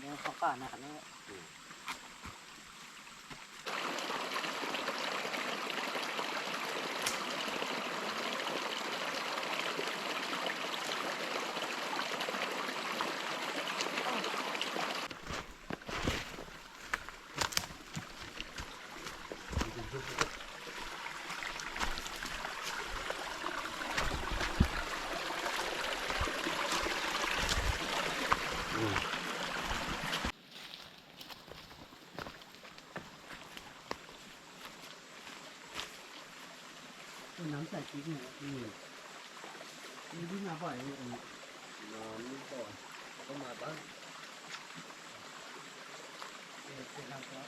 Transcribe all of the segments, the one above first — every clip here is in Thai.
เดี๋ยวเขาป่าหนาเนี่ำใส่พริกเนี่ยอืมนี่ที่มาบ่อยเลยอันนี้นอนนี่ก่อนก็มาบ้างเออเป็นน้ำซอ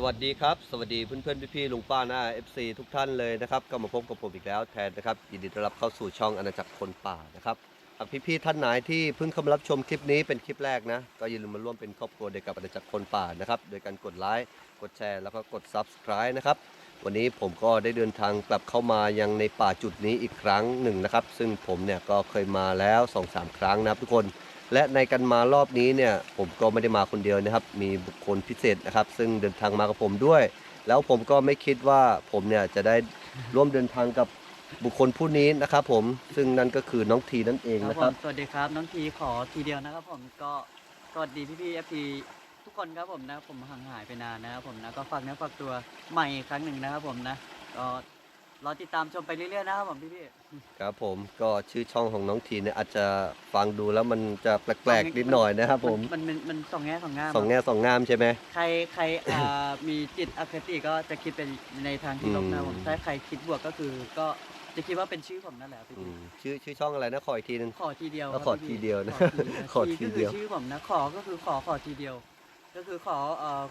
สวัสดีครับ สวัสดีเพื่อนๆพี่ๆลุงป้าหน้า FC ทุกท่านเลยนะครับ ก็มาพบกับผมอีกแล้วแทนนะครับยินดีต้อนรับเข้าสู่ช่องอาณาจักรคนป่านะครับหากพี่ๆท่านไหนที่เพิ่งเข้ามารับชมคลิปนี้เป็นคลิปแรกนะ ก็อย่าลืมมาร่วมเป็นครอบครัวเดียวกับอาณาจักรคนป่านะครับโดยการกดไลค์กดแชร์แล้วก็กด Subscribe นะครับวันนี้ผมก็ได้เดินทางกลับเข้ามายังในป่าจุดนี้อีกครั้งหนึ่งนะครับ ซึ่งผมเนี่ยก็เคยมาแล้ว 2-3 ครั้งนะครับทุกคน และในกันมารอบนี้เนี่ยผมก็ไม่ได้มาคนเดียวนะครับ มีบุคคลพิเศษนะครับ ซึ่งเดินทางมากับผมด้วย แล้วผมก็ไม่คิดว่าผมเนี่ยจะได้ร่วมเดินทางกับบุคคลผู้นี้นะครับ ผมซึ่งนั่นก็คือน้องทีนั่นเองครับนะผครับ มสวัสดีครับน้องทีขอทีเดียวนะครับผมก็สวัสดีพี่พี่เอฟพีทุกคนครับผมนะผมห่างหายไปนานนะครับผมนะก็ฝากเนื้อฝากตัวใหม่อีกครั้งหนึ่งนะครับผมนะก็ รอติดตามชมไปเรื่อยๆนะครับผมพี่พี่ครับผมก็ชื่อช่องของน้องทีเนี่ยอาจจะฟังดูแล้วมันจะแปลกๆนิดหน่อยนะครับผมมันมันมันสองแง่สองงามสองแง่สองงามใช่ไหมใครใครอ่ามีจิตอคติก็จะคิดเป็นในทางที่ลบนะครับผมอืมถ้าใครคิดบวกก็คือก็จะคิดว่าเป็นชื่อผมนั่นแหละพี่อืพี่มชื่อชื่อช่องอะไรนะขออีกทีนึงขอทีเดียวแล้วครับขอพี่ทีเดียวนะขอขอทีทีเดียวก็คือชื่อผมนะขอก็คือขอขอทีเดียว ก็คือขอเอ่อ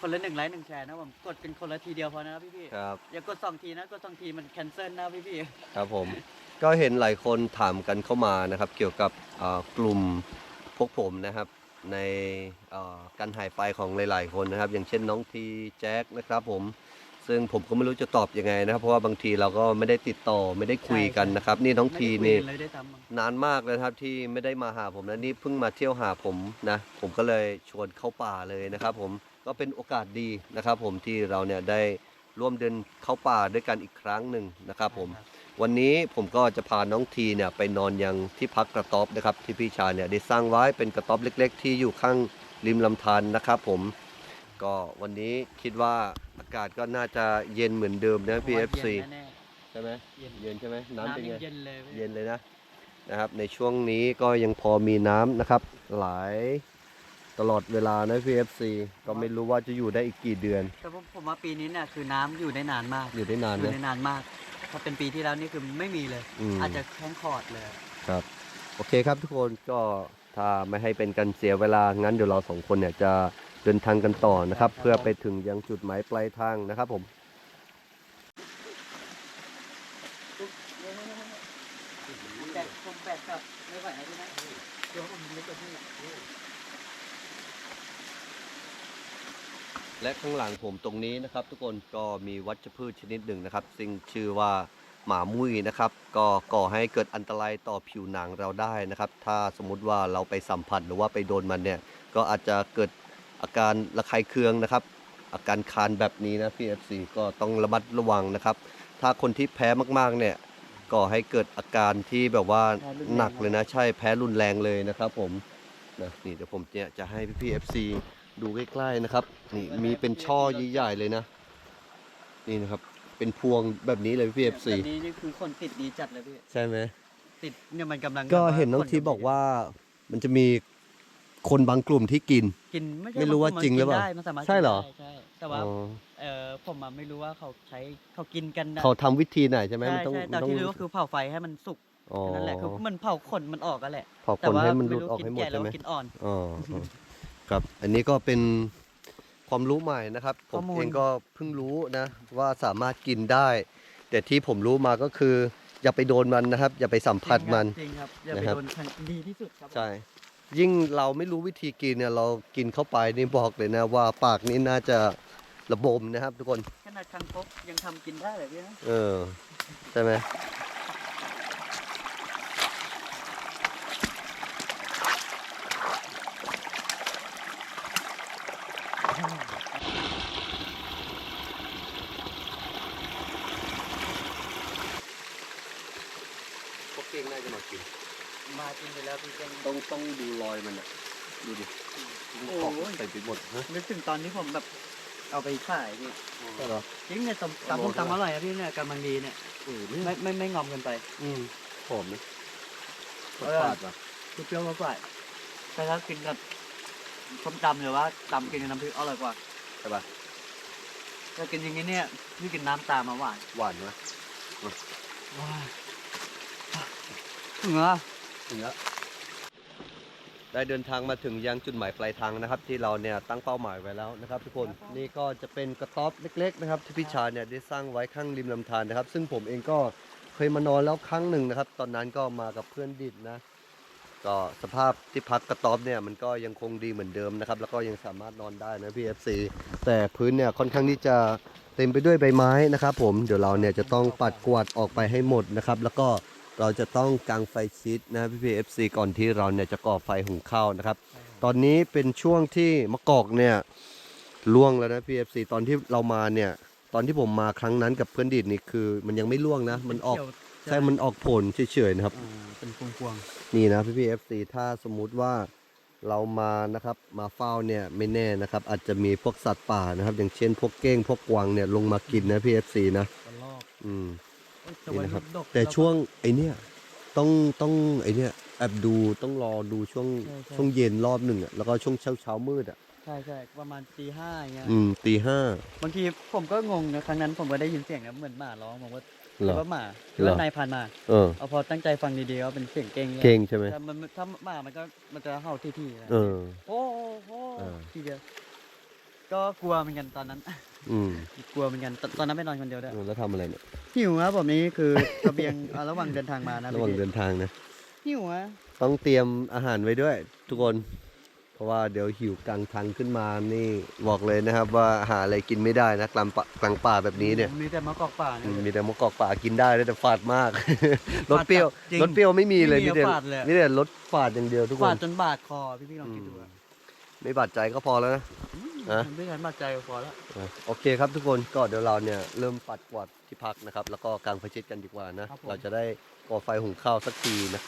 คนละหนึ่งไลค์หนึ่งแชร์นะผมกดเป็นคนละทีเดียวพอนะพี่พี่ครับ อย่ากดสองทีนะกดสองทีมันแคนเซิลนะพี่พี่ครับผม ก็เห็นหลายคนถามกันเข้ามานะครับ เกี่ยวกับเอ่อกลุ่มพวกผมนะครับ ในเอ่อการหายไปของหลาย ๆ คนนะครับ อย่างเช่นน้องทีแจ็คนะครับผม ซึ่งผมก็ไม่รู้จะตอบยังไงนะครับ เพราะว่าบางทีเราก็ไม่ได้ติดต่อไม่ได้คุยกันนะครับ นี่น้องทีไม่ได้คุยนี่ กันเลยได้วยซ้ำมั้งนานมากเลยนะครับที่ไม่ได้มาหาผมนะนี่เพิ่งมาเที่ยวหาผมนะ ผมก็เลยชวนเข้าป่าเลยนะครับ ผม ก็เป็นโอกาสดีนะครับผมที่เราเนี่ยได้ร่วมเดินเข้าป่าด้วยกันอีกครั้งหนึ่งนะครับผมวันนี้ผมก็จะพาน้องทีเนี่ยไปนอนยังที่พักกระต๊อบนะครับที่พี่ชายเนี่ยได้สร้างไว้เป็นกระต๊อบเล็ก ๆ ที่อยู่ข้างริมลำธารนะครับผมก็วันนี้คิดว่าอากาศก็น่าจะเย็นเหมือนเดิมนะ PFC เย็นแน่ใช่ไหมๆเย็นเย็นใช่ไหมน้ำเป็นไงเย็นเลยพี่เย็นเลยนะนะครับในช่วงนี้ก็ยังพอมีน้ำนะครับไหล ตลอดเวลานะ PFC ก็ไม่รู้ว่าจะอยู่ได้อีกกี่เดือน แต่ผมผมว่าปีนี้เนี่ยคือน้ำอยู่ได้นานมาก อยู่ได้นานอยู่นะ ได้นานมาก ถ้าเป็นปีที่แล้วนี่คือไม่มีเลย อืม อาจจะแข้งคอร์ดเลย ครับ โอเคครับทุกคนก็ถ้าไม่ให้เป็นการเสียเวลา งั้นเดี๋ยวเราสองคนเนี่ยจะเดินทางกันต่อนะครับครับเพื่อไปถึงยังจุดหมายปลายทางนะครับผม แบกผมแบกกลับไม่ไหวนะพี่นะเดี๋ยวผมเล็กกว่าพี่ และ ข้างหลังผมตรงนี้นะครับ ทุกคนก็มีวัชพืชชนิดหนึ่งนะครับ ซึ่งชื่อว่าหมามุ้ยนะครับ ก็ก่อให้เกิดอันตรายต่อผิวหนังเราได้นะครับ ถ้าสมมุติว่าเราไปสัมผัสหรือว่าไปโดนมันเนี่ย ก็อาจจะเกิดอาการระคายเคืองนะครับ อาการคานแบบนี้นะ PFC ก็ต้องระมัดระวังนะครับ ถ้าคนที่แพ้มากๆเนี่ยก่อให้เกิดอาการที่แบบว่าหนักเลยนะ ใช่แพ้รุนแรงเลยนะครับผมนะนี่เดี๋ยวผมจะจะให้พี่ๆ FC ดูใกล้ๆนะครับ นี่มีเป็นช่อใหญ่ๆเลยนะ นี่นะครับ เป็นพวงแบบนี้เลยพี่ FC แบบนี้นี่คือคนติดดีจัดเลยพี่ ใช่ไหม ติดเนี่ยมันกำลังก็เห็นน้องทีบอกว่ามันจะมีคนบางกลุ่มที่กิน กินไม่ใช่ไม่รู้ว่าบนจริงหรือเปล่ากินได้มันสามารถใช่เหรอ กินได้ใช่แต่ว่าอ๋อเออผมอะไม่รู้ว่าเขาใช้เขากินกันนะเขาทำวิธีไหนใช่ไหมใช่มันต้องใช่มัแต่นต้องที่รู้ก็คือเผาไฟให้มันสุกอ๋อนั่นแหละคือมันเผาขนมันออกกันแหละพอแต่คนว่าให้มันหไม่ลุดรู้ออกกิให้นหมดแก่แล้ใช่วไหมกินอ่อน อ๋ออ๋อ ครับ อันนี้ก็เป็นความรู้ใหม่นะครับ ผข้อมมูล เองก็เพิ่งรู้นะ ว่าสามารถกินได้ แต่ที่ผมรู้มาก็คือ อย่าไปโดนมันนะครับ อย่าไปสัมผัสมันจริงครับอย่าไปนะครับ โดนทางดีที่สุดครับใช่ ยิ่งเราไม่รู้วิธีกินเนี่ยเรากินเข้าไปนี่บอกเลยนะ ว่าปากนี้น่าจะระบมนะครับ ทุกคน ขนาดคังคกยังทำกินได้เลยพี่นะเออใช่ไหมพวกเก่งน่าจะมากิน มากิน ไปแล้วพี่เจงต้องต้องดูรอยมันอะ ดูดิโอ้ยของใส่ไปหมดฮะนึกถึงตอนที่ผมแบบเอาไปขายพี่ใช่เหรอจริงเนี่ยตำตำส้มตำอร่อยอะพี่เนี่ยกำลังดีเนี่ยเออเนี่ยไม่ไม่ไม่งอมเกินไป อืมหอมนะเออฝาดว่ะคือเปรี้ยวกว่าแต่ถ้ากินกับส้มตำหรือว่าตำกินกับน้ำพริกอร่อยกว่าใช่ป่ะถ้ากินอย่างนี้เนี่ยพี่กินน้ำตามมาหวานหวานไหมว้าวเหงอ ถึงแล้วได้เดินทางมาถึงยังจุดหมายปลายทางนะครับ ที่เราเนี่ยตั้งเป้าหมายไว้แล้วนะครับ ทุกคนนี่ก็จะเป็นกระต๊อบเล็ก ๆ นะครับ ที่พี่ชายเนี่ยได้สร้างไว้ข้างริมลำธารนะครับ ซึ่งผมเองก็เคยมานอนแล้วครั้งหนึ่งนะครับ ตอนนั้นก็มากับเพื่อนดิดนะก็สภาพที่พักกระต๊อบเนี่ยมันก็ยังคงดีเหมือนเดิมนะครับ แล้วก็ยังสามารถนอนได้นะพี่เอฟซีแต่พื้นเนี่ยค่อนข้างที่จะเต็มไปด้วยใบไม้นะครับ ผมเดี๋ยวเราเนี่ยจะต้องปัดกวาดออกไปให้หมดนะครับ แล้วก็ เราจะต้องกางไฟชิดนะพี่พีเอฟซีก่อนที่เราเนี่ยจะก่อไฟหุงข้าวนะครับ ตอนนี้เป็นช่วงที่มะกอกเนี่ยล่วงแล้วนะพี่เอฟซีตอนที่เรามาเนี่ย ตอนที่ผมมาครั้งนั้นกับเพื่อนดิดนี่คือ มันยังไม่ล่วงนะ มันออกเขียวใช่มันออกผลเฉยๆนะครับอ่าเป็นพวงนี่นะพี่พี่เอฟซีถ้าสมมุติว่าเรามานะครับมาเฝ้าเนี่ยไม่แน่นะครับ อาจจะมีพวกสัตว์ป่านะครับ อย่างเช่นพวกเก้งพวกกวางเนี่ยลงมากินนะพี่เอฟซีนะๆกระลอกอืมเอ้ยแต่ นี่ว่านะครับดกแต่ล้วก็ช่วงไอเนี่ยต้องต้องไอเนี่ยแอบดูต้องรอดูช่วงใช่ใช่ ช่วงเย็นรอบหนึ่งอะแล้วก็ช่วงเช้าเช้ามืดอะใช่ใช่ประมาณตีห้าอย่างเงี้ยอืมตีห้าบางทีผมก็งงนะครั้งนั้นผมก็ได้ยินเสียงนะเหมือนหมาร้องผมว่าเหรอ ว่าหมาหเหรอรืว่านายพรานมาเออ เอาพอตั้งใจฟังดีๆว่าเป็นเสียงเก่งนี่ยเก่งใช่ไหมแต่มันถ้าหมามันก็มันจะเห่าที่ๆนะ เออ โอ้โหเออทีเดียวก็กลัวเหมือนกันตอนนั้น อืมกลัวเหมือนกันตอนตอนนั้นไปนอนคนเดียวด้วยเออแล้วทำอะไรเนี่ยหิวครับผมนี่คือเสบียงอ่าระหว่างเดินทางมานะระหว่างพี่เดินทางนะหิวอะต้องเตรียมอาหารไว้ด้วย ทุกคน เพราะว่าเดี๋ยวหิวกลางทางขึ้นมานี่บอกเลยนะครับว่าหาอะไรกินไม่ได้นะกลางป่ากลางป่าแบบนี้เนี่ย มีแต่มะกอกป่าอืเนี่ยมมีแต่มะกอกป่ากินได้แต่ฝาดมากรสฝาดเปรี้ยวจริงรสเปรี้ยวไม่มีเลยไม่มีมีแต่ฝาดเลย มีแต่รสฝาดอย่างเดียวทุกคฝานดจนบาดคอพี่พี่ๆลองคิดดูอะไม่บาดใจก็พอแล้วนะ ฮะไม่งั้นบาดใจก็พอแล้วอะโอเคครับทุกคนก็เดี๋ยวเราเนี่ยเริ่มปัดกวาดที่พักนะครับ แล้วก็กางไฟเช็ดกันดีกว่านะ เราจะได้ก่อไฟหุงข้าวสักทีนะ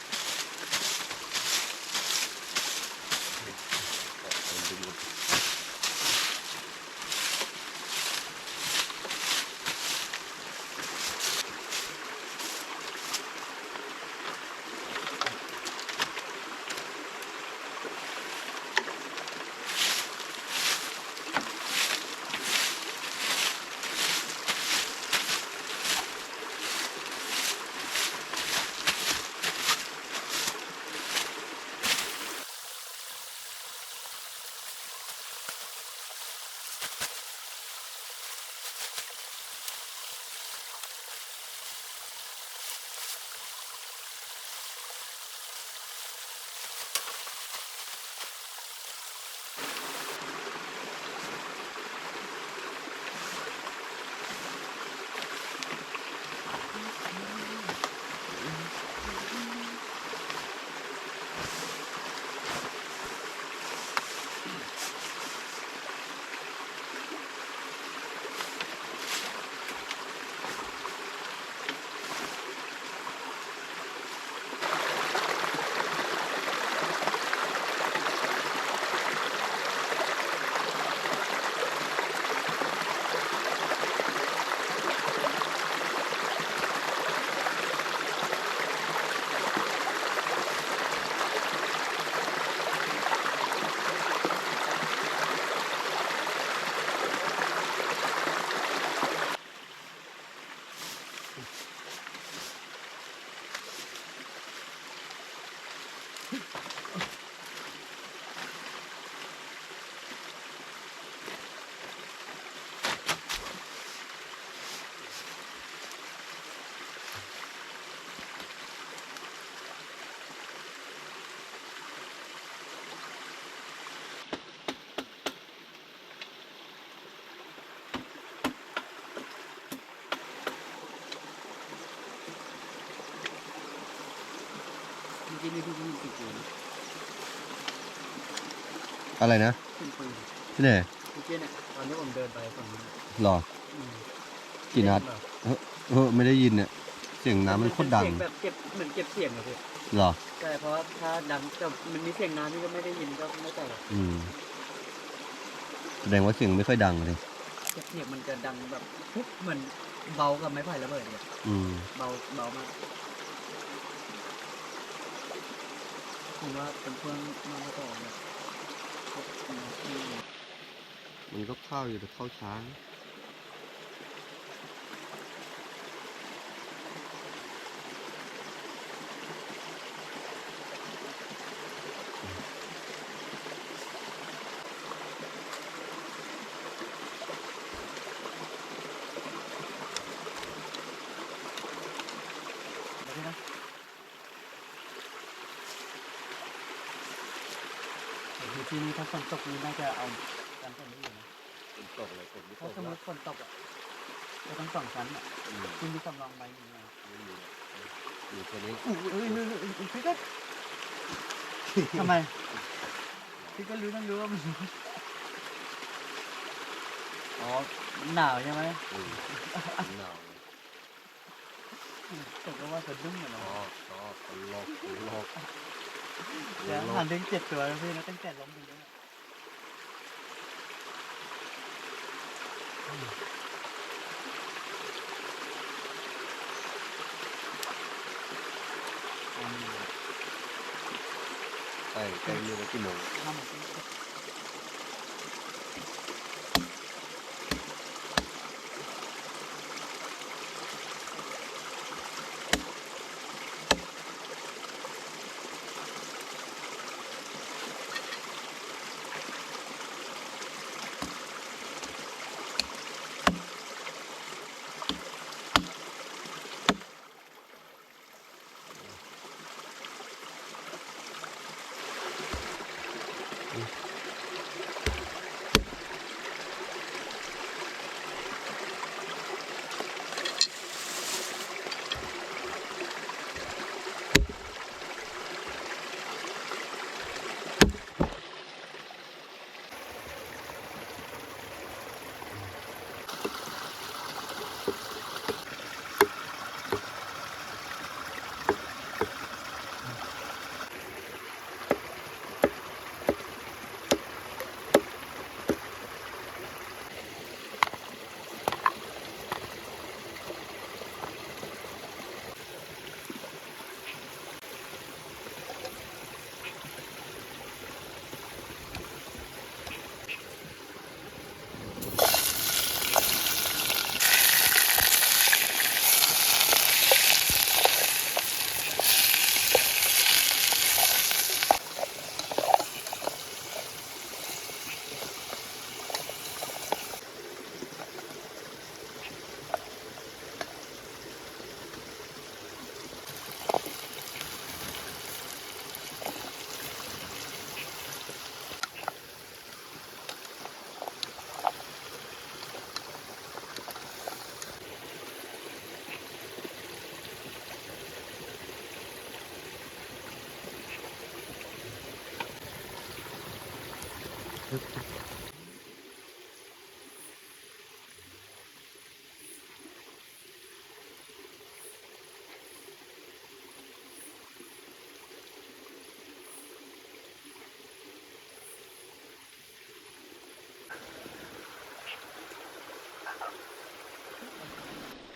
พี่พี่พี่พี่ปืนอะไรนะปืนปืนที่ไหนเมื่อกี้เนี่ยตอนที่ผมเดินไปฝั่งนู้นหรออืมกี่นัดได้ยิเปล่าเออไม่ได้ยินเนี่ยเสียงน้ำมันโคตรดังเสียแบบเก็บเหมือนเก็บเสียงอะพี่หรอใช่เพราะว่าถ้าดังแต่มันมีเสียงน้ำที่ก็ไม่ได้ยินก็ไม่แต่อืมแสดงว่าเสียงไม่ค่อยดังเลยเก็บเสียงมันจะดังแบบปุ๊บเหมือนเบากับไม้ไผ่ระเบิดเนี่ยอืม เบาเบามากือว่าเป็นเพื่อนมาตรฐานแบบพวกที่มันก็เข้าอยู่แต่เข้าช้า เดี๋ยวนะโอ้โห ที่นี่ถ้าฝนตกนี่น่าจะเอาการฝนได้อยู่นะฝนตกเลยฝนไม่ตถ้ากสมมแล้วติฝนตกอะจะต้องสองชั้นอะอืมคุณมีสำรองไหมยังไงไม่มีอะอยู่แค่นี้อุ้ยอุ้ยอุ้ยอุ้ยอุ้ยพี่ก็ทำไมพี่ก็รู้ต้องรู้ว่ามันอ๋อหนาวใช่ไหมอืมหนาวเลยตกก็ว่าสะดุ้งเหมือนชกันอบชอบตลกตลก เดี๋ยวหันถึงเจ็ดตัวแล้วพี่นะตั้งแต่ล้มถึงนี้ไปไปเมื่อกี่โมง ห้าโมงครึ่ง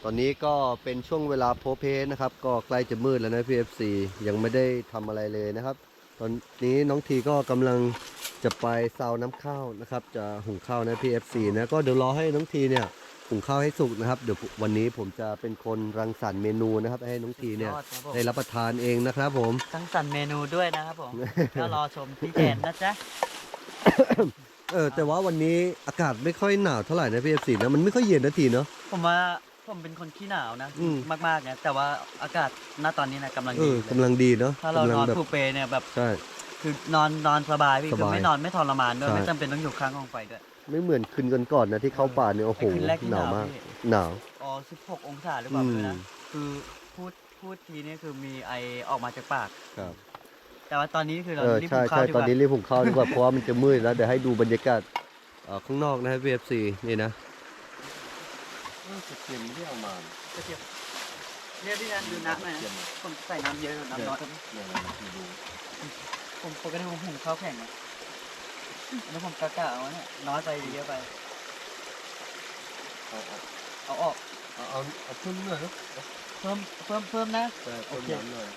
ตอนนี้ก็เป็นช่วงเวลาโพเพนะครับ ก็ใกล้จะมืดแล้วนะ PFC ยังไม่ได้ทำอะไรเลยนะครับ ตอนนี้น้องทีก็กำลังจะไปซาวน้ำข้าวนะครับ จะหุงข้าวนะ PFC นะก็เดี๋ยวรอให้น้องทีเนี่ยหุงข้าวให้สุกนะครับเดี๋ยววันนี้ผมจะเป็นคนรังสรรค์เมนูนะครับ ให้น้องทีเนี่ยสุดอดครับผม ได้รับประทานเองนะครับผม ทั้งสั่นเมนูด้วยนะครับผม ก็รอชมพี่แจนนะจ๊ะ เออแต่ว่าวันนี้อากาศไม่ค่อยหนาวเท่าไหร่นะ PFC นะมันไม่ค่อยเย็นนะทีเนาะ ผมว่า ผมเป็นคนขี้หนาวนะ อืม มากๆนะแต่ว่าอากาศณตอนนี้นะกำลังเอดีอเลยกำลังดีเนาะถ้าเรากำลันอนแบบผูเปเนี่ยแบบใช่ คือนอนนอนสบายพี่สคือบายไม่นอนไม่ทรมานด้วยใช่ ไม่จำเป็นต้องอยู่ข้างกองไฟด้วยไม่เหมือนคืนก่อนๆนะที่เข้าป่าเนี่ยโอ้โหไอ้คืนแรกที่หนาวหนาวมาก พี่หนาว อ๋อ16 องศาหรือเปล่าอืม ไม่รู้นะคือพูดพูดทีนี่คือมีไอออกมาจากปาก ครับแต่ว่าตอนนี้คือเราเออรีบใช่หุงข้าใช่วดีกตอนว่านี้รีบหุงข้าวดีกว่าเพราะว่ามันจะมืดแล้วเดี๋ยวให้ดูบรรยากาศเอ่อข้างนอกนะ VFC นี่นะ เทียมไม่ได้เอามากระเทียมเนี่ยพี่แทนดูน้ำหน่อยนะผมใส่น้ำเยอะหรือน้ำน้อยเนี่ยมาดูผมปกติผมหุงข้าวแข็งนะแล้วผมกะกะเอาเนี่ยน้อยไปหรือเยอะไป เอาเอาเอาออกเอาเอาเอาขึ้นหน่อยนะเพิ่มเพิ่มเพิ่มนะใช่โอเพิ่มเคน้ำหน่อย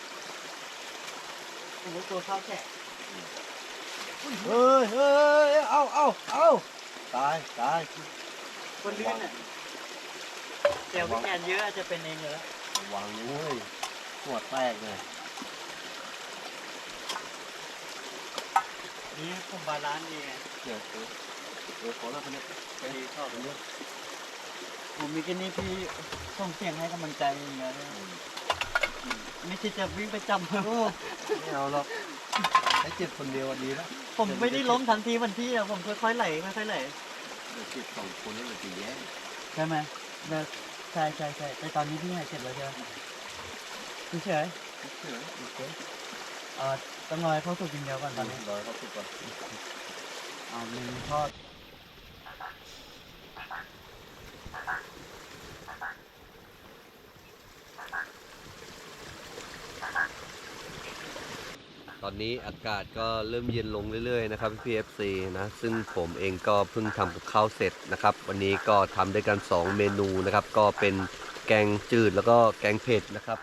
ผมก็กลัวข้าวแข็งเฮ้ยเฮ้ยเอาเอาเอาตายตายคนลื่นอะ เจลพี่แทนเยอะอาจจะเป็นเองเลยระวังเว้ยหัวแตกเลยนี่ผมบาลานซ์ดีไงเดี๋ยวเดี๋ยวเดี๋ยวขอแล้วคนนี้ไปเข้าไปเรื่อยผมมีแค่นี้พี่ส่งเสียงให้กำลังใจอย่างเงี้ยนะไม่ใช่จะวิ่งไปจำเพิ่มไม่เอาหรอกให้เจ็บคนเดียวอะดีแล้วผมไม่ได้ล้มทันทีวันที่อะผมค่อยๆไหลค่อยๆไหลเดี๋ยวเจ็บสองคนนี่มันจะแย่ใช่ไหม เลิกใช่ใช่ใช่แต่ตอนนี้พี่หายเจ็บแล้วใช่ไหมเฉยเฉยโอเคๆเอ่อต้องรอให้เขาสุกจริงเดียวก่อนตอนนี้รอเขาสุกก่อนอ่าหนึ่งทอด ตอนนี้อากาศก็เริ่มเย็นลงเรื่อยๆนะครับพี่ FC นะซึ่งผมเองก็เพิ่งทำกับข้าวเสร็จนะครับ วันนี้ก็ทำด้วยกัน 2 เมนูนะครับ ก็เป็นแกงจืดแล้วก็แกงเผ็ดนะครับ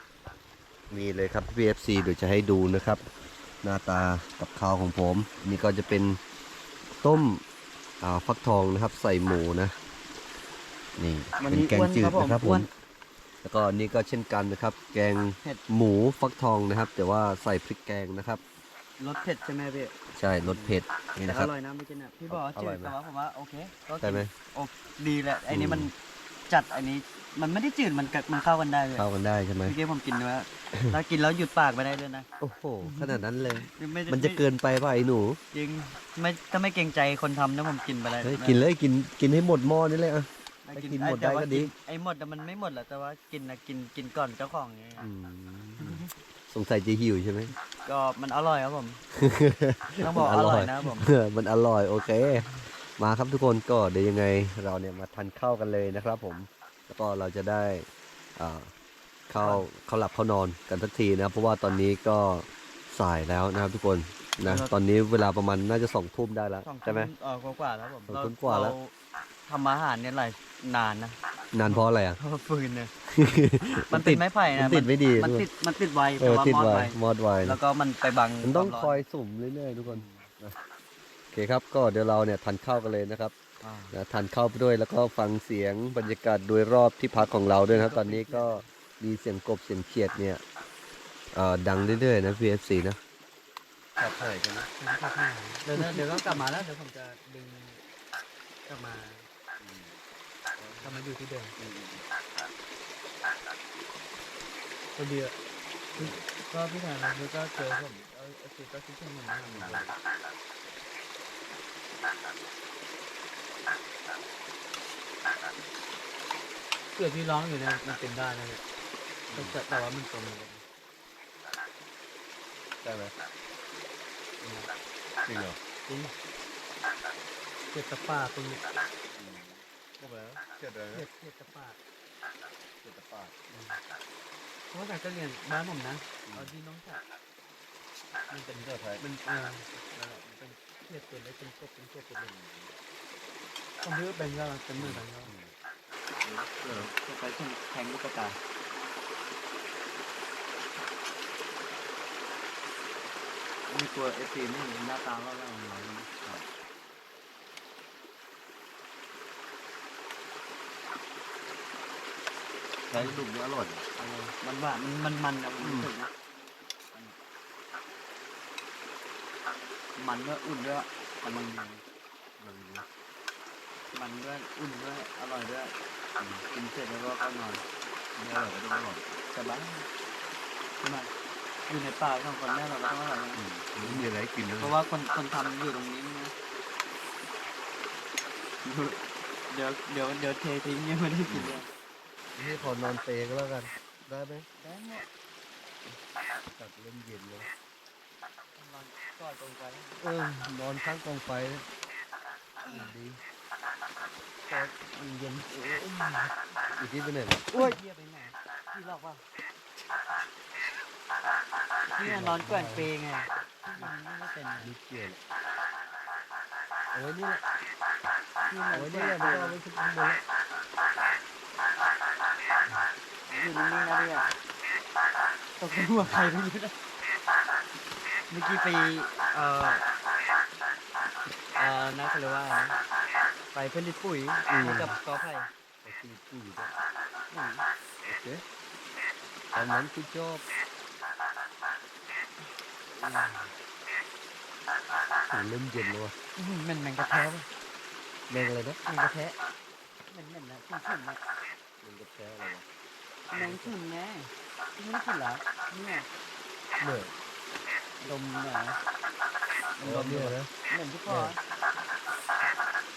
มีเลยครับพี่ FC เดี๋ยวจะให้ดูนะครับ หน้าตากับข้าวของผม นี่ก็จะเป็นต้มอ่าฟักทองนะครับ ใส่หมูนะ นี่วันเป็นนี้แกงอ้วนจืคดรับผมนะครับผอ้วมนแล้วก็อันนี่ก็เช่นกันนะครับ แกงเผ็ดหมูฟักทองนะครับ แต่ว่าใส่พริกแกงนะครับ รสเผ็ดใช่ไหมพี่ใช่รสเผ็ดนี่แต่นะคอรับ ร่อยนะไม่กินอะพี่บอกว่าอจืร่อยดไหม แต่ว่าผมว่าโอเคก็กินใช่ไหม โอ้ดีแหละไอ้นี่อืม มันจัดไอ้นี้มันไม่ได้จืดมันกัดมันเข้ากันได้เลยเข้ากันได้ใช่ไหมเมื่อกี้ผมกินด้วยแล้วกินแล้วหยุดปากไม่ได้ด้วยนะโอ้โหขนาดนั้นเลย ไได้มันจะเกินไปป่ะไอ้หนูจริงไม่ถ้าไม่เกรงใจคนทำนะผมกินไปเลยเฮ้ยกินเลยกินกินให้หมดหม้อนี่เลยอะไม่ถ้ากินอ้หมดแต่ได้ว่าก็ดีนไอ้หมดอะมันไม่หมดแหละแต่ว่ากินนะกินกินก่อนเจ้าของไงอืมสงสัยจะหิวใช่ไหม ก็มันอร่อยครับผม ต้องบอกมันออร่ร่ออยยนะครับผม เออมันอร่อยโอเค มาครับทุกคนก็เดี๋ยวยังไงเราเนี่ยมาทานข้าวกันเลยนะครับผม แล้วก็เราจะได้อ่าเข้าเข้าหลับเข้านอนกันสักทีนะเพราะว่าตอนนี้ก็สายแล้วนะครับทุกคนนะตอนนี้เวลาประมาณน่าจะสองทุ่มได้แล้วสองใช่ไหมทุ่เออกว่าๆแล้วผมสองเรทุ่มกว่าแล้ว เร ทำอาหารเนี่ยหลายนานนะนานเพราะอะไรอะ เพราะว่าฟืนเนี่ย มันเป็นไม้ไผ่มันะนติดไม่ดีมันทุกคนติดมันติดไวเอแต่อว่าติดมอดไวไวมอดไวแล้วก็มันไปบังมันต้องวาคอยสุ่มเรื่อยๆทุกคนนะโอเคครับก็เดี๋ยวเราเนี่ยทานข้าวกันเลยนะครับอ่านะทานข้าวไปด้วยแล้วก็ฟังเสียงบรรยากาศโดยรอบที่พักของเราด้วยนะครับตอนนี้ก็มีเสียงกบเสียงเขียดเนี่ยเอ่อดังเรื่อยๆนะ VFC นะขับถ่ายกันนะเดี๋ยวนะเดี๋ยวก็กลับมาแล้วเดี๋ยวผมจะดึงกลับมา กลับมาอยู่ที่เดิมพอดีอะก็พี่ถามแล้วก็เจอผมเอาเอาสิก็คิดถึงผมมากเลยเกิดพี่ร้องอยู่เนี่ยมันเป็นได้นะเนี่ยแต่แต่ว่ามันตรงกันได้ไหมจริงเหรอจริงเจ็ดตะปาตรงนี้ เกิดอะไรเจ็ดเจ็ดตะปาเกิดตะปาดเพราะว่าแต่ก็เรียนบ้านผมนะเอาที่น้องจัดมันเป็นเกิดไทยมันเออนั่นแหละมันเป็นเทียบเป็นได้เป็นกบเป็นกบเป็นอะไรต้องเลือกเป็นก็เป็นมือกันก็จะไปแทงลูกกระตายมีตัวเอฟซีนี่หน้าตาเล่าเล่าของเราเลยนะใช้ลูกนี้อร่อยมันหวานมันมันมันอะมันถึงนะมันด้วยอุ่นด้วยกำลังดีมันด้วยอุ่นด้วยอร่อยด้วยกินเสร็จแล้วก็เข้านอนไม่อร่อยก็ต้องอร่อยสบายใช่ไหมอยู่ในป่าสองคนแม่เราก็ต้องอร่อยนะไม่มีอะไรให้กินเลยเพราะว่าคนคนทำอยู่ตรงนี้นะเดี๋ยวเดี๋ยวเดี๋ยวเททิ้งยังไม่ได้กินเลย นี่ขอนอนเปก็แล้วกัน ได้ไหมได้หมดตัดเริ่มเย็นแล้วนนอนกอดตรงไปเออนอนข้างกองไฟนะดีโคตรมันเย็นอีกที่ไปไหนวะโอ้ยเยี่ยไปไหนพี่หลอกว่าเนี่ยนอนแกว่งเปรไงที่มันไม่เป็นนิดเดียวเอาไว้นี่แหละที่เอามันไว้แกนี่ว่แหละงไม่เปรต้องเอาไว้ขึ้นข้างบนแล้ว อยู่นิ่งๆนะพี่อะตกหัวใครไม่รู้นะเมื่อกี้ไปเอ่อเอ่อนักเรียกว่าอะไรนะไปผลิตปุ๋ยให้กับกอไผ่เอาตีตู้อยู่ด้วยอืมโอเคตอนนั้นคือชอบถึงเริ่มเย็นแล้ววะอื้อหือเหม็นแมงกะแท้ป่ะแมงอะไรนะแมงกะแทะเหม็นเหม็นๆนะชุ่มๆนะแมงกระแทอะไรวะ แมงชุ่มไงไม่ได้กินเหรอเนี่ยเนี่ยดมเนี่ยนะเออเนี่ยนะเหม็นที่คอ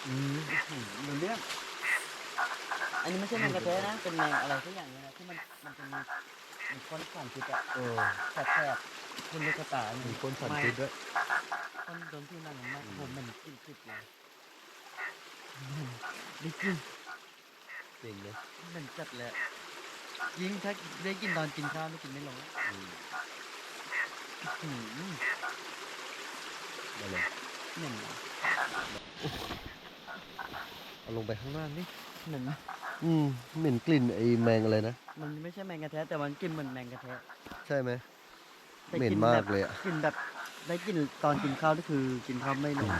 อืมอื้อหือรู้เรื่องอันนี้ไม่ใช่แมงกะแทะนะเป็นแมงอะไรสักอย่างเนี่ยนะที่มันมันจะมีมีก้อนสารพิษอะเออแสบๆคุณลูกกระตามีมีคนสั่นพิษด้วยคนโดนที่นั่นมากอืมผมมันกลิ่นจิตเลยได้กลิ่นจริงนะมันจัดเลย ยิ่งถ้าได้กินตอนกินข้าวไม่กินไม่ลงอะอืมอืมนั่นแหละเหม็นนะเอาลงไปข้างล่างนี่เหม็นนะอืมเหม็นกลิ่นไอ้แมงอะไรนะ มันไม่ใช่แมงกะแทะแต่มันกลินเหมือนแมงกะแทะใช่ไหมแต่เหม็นกิมากแบบเลยอะกินแบบได้กินตอนกินข้าวนี่คือกินข้าวไม่ลง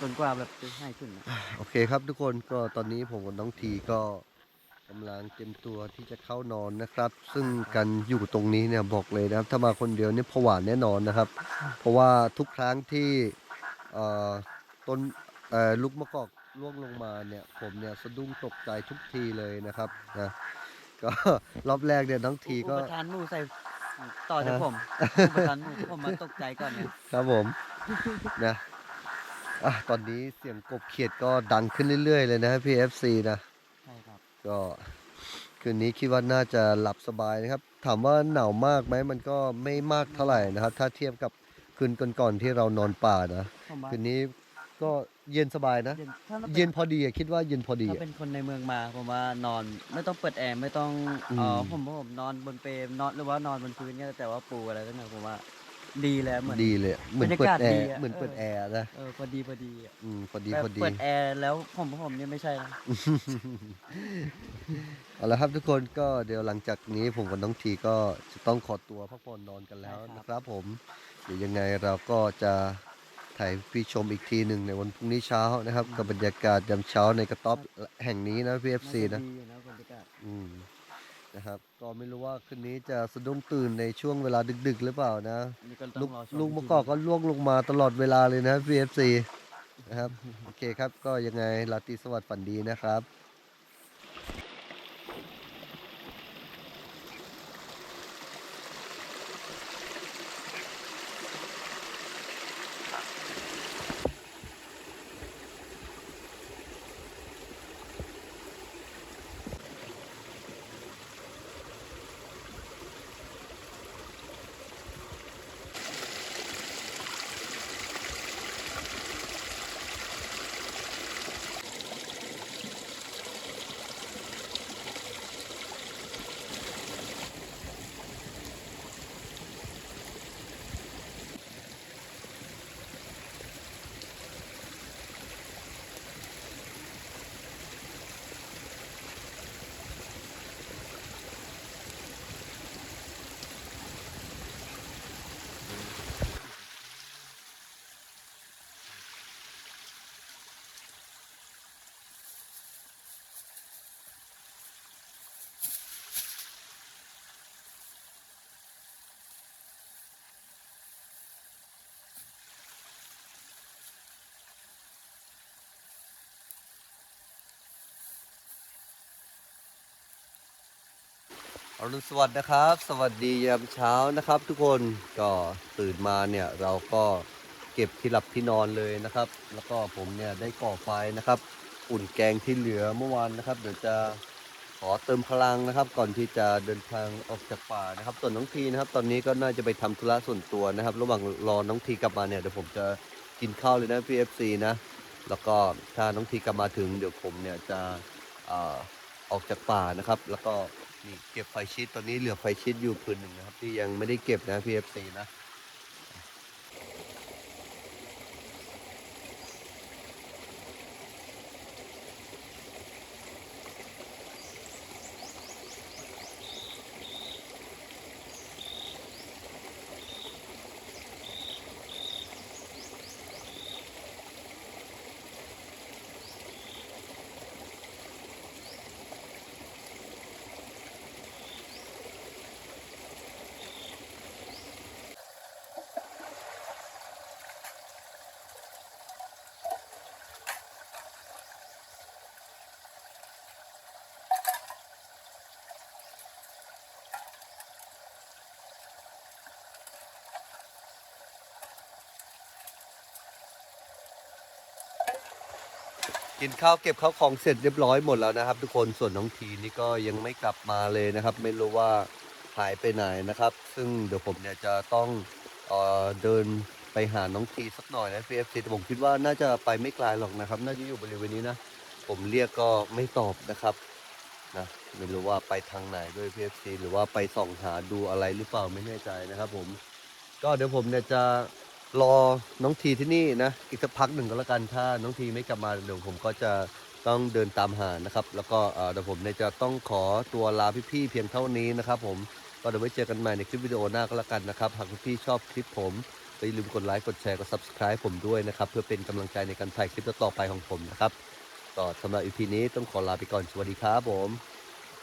จนกว่าแบบจะให้ขึ้นอะ โอเคครับทุกคนก็ตอนนี้ผมกับน้องทีก็ กำลังเตรียมตัวที่จะเข้านอนนะครับ ซึ่งกันอยู่ตรงนี้เนี่ยบอกเลยนะครับ ถ้ามาคนเดียวเนี่ยผวาแน่นอนนะครับ เพราะว่าทุกครั้งที่เอ่อต้นเอ่อลูกมะกอกล่วงลงมาเนี่ย ผมเนี่ยสะดุ้งตกใจทุกทีเลยนะครับนะก็รอบแรกเนี่ยน้องทีก็อุปทานหมูใส่ต่อจากฮะผมอุปทานหมูผมมาตกใจก่อนเนี่ยครับผมนะอะตอนนี้เสียงกบเขียดก็ดังขึ้นเรื่อยๆเลยนะพี่ FC นะใช่ครับ ก็คืนนี้คิดว่าน่าจะหลับสบายนะครับ ถามว่าหนาวมากไหมมันก็ไม่มากเท่าไหร่นะครับ ถ้าเทียบกับคืนก่อนๆที่เรานอนป่านะผมว่าคืนนี้ก็เย็นสบายนะ เย็นถ้าราป็เย็นพอดีอะคิดว่าเย็นพอดีถ้าอะเป็นคนในเมืองมาผมว่านอนไม่ต้องเปิดแอร์ไม่ต้องอืมเออผมผมนอนบนเปรมนอนหรือว่านอนบนพื้นเนี่ยแต่ว่าปูอะไรตั้งแต่ผมว่า ดีแล้วเหมือน ดีเลยอะเหมือนบรรยาเปิดกาศแอดีร์อะ เหมือนเปิดเอแออร์นะเออพอดีพอดีอะอืมพอดีแบบพอดี เปิดแอร์แล้วผมผมเนี่ยไม่ใช่นะเอาละครับทุกคนก็เดี๋ยวหลังจากนี้ผมกับน้องทีก็จะต้องขอตัวพักผ่อนนอนกันแล้วนะครับผม เดี๋ยวยังไงเราก็จะถ่ายพี่ชมอีกทีหนึ่งในวันพรุ่งนี้เช้านะครับกับบรรยากาศยามเช้าในกระต๊อบแห่งนี้นะพี่เอฟซีน่านะจดีอยู่นะบรรยากาศอืม นะครับ ก็ไม่รู้ว่าคืนนี้จะสะดุ้งตื่นในช่วงเวลาดึก ๆ หรือเปล่านะนี่ก็ต้ลูอกงรอชมลูกอีมะทีกอกก็ล่วงลงมาตลอดเวลาเลยนะ PFC นะครับ โอเคครับ ก็ยังไงลาตรีสวัสดิ์ฝันดีนะครับ อรุณสวัสดิ์นะครับ สวัสดียามเช้านะครับ ทุกคนก็ตื่นมาเนี่ยเราก็เก็บที่หลับที่นอนเลยนะครับ แล้วก็ผมเนี่ยได้ก่อไฟนะครับ อุ่นแกงที่เหลือเมื่อวานนะครับ เดี๋ยวจะขอเติมพลังนะครับ ก่อนที่จะเดินทางออกจากป่านะครับ ส่วนน้องทีนะครับ ตอนนี้ก็น่าจะไปทำธุระส่วนตัวนะครับ ระหว่างรอน้องทีกลับมาเนี่ยเดี๋ยวผมจะกินข้าวเลยนะพี่เอฟซีนะแล้วก็ถ้าน้องทีกลับมาถึงเดี๋ยวผมเนี่ยจะออกจากป่านะครับ แล้วก็ นี่เก็บไฟชิดตอนนี้เหลือไฟชิดอยู่ผืนหนึ่งนะครับ ที่ยังไม่ได้เก็บนะพี่เอฟซีนะ กินข้าวเก็บข้าวของเสร็จเรียบร้อยหมดแล้วนะครับ ทุกคนส่วนน้องทีนี่ก็ยังไม่กลับมาเลยนะครับ ไม่รู้ว่าหายไปไหนนะครับ ซึ่งเดี๋ยวผมเนี่ยจะต้องเออเดินไปหาน้องทีสักหน่อยนะ PFC แต่ผมคิดว่าน่าจะไปไม่ไกลหรอกนะครับ น่าจะอยู่บริเวณนี้นะ ผมเรียกก็ไม่ตอบนะครับนะไม่รู้ว่าไปทางไหนด้วย PFC หรือว่าไปส่องหาดูอะไรหรือเปล่าไม่แน่ใจนะครับ ผม ก็เดี๋ยวผมเนี่ยจะ รอน้องทีที่นี่นะ อีกสักพักหนึ่งก็แล้วกัน ถ้าน้องทีไม่กลับมาเดี๋ยวผมก็จะต้องเดินตามหานะครับ แล้วก็เดี๋ยวผมเนี่ยจะต้องขอตัวลาพี่ๆเพียงเท่านี้นะครับ ผมก็เดี๋ยวไว้เจอกันใหม่ในคลิปวิดีโอหน้าก็แล้วกันนะครับ หากพี่ๆชอบคลิปผมอย่าลืมกดไลค์กดแชร์กด subscribe ผมด้วยนะครับ เพื่อเป็นกำลังใจในการถ่ายคลิปต่อไปของผมนะครับก็สำหรับ EP นี้ต้องขอลาไปก่อนสวัสดีครับผม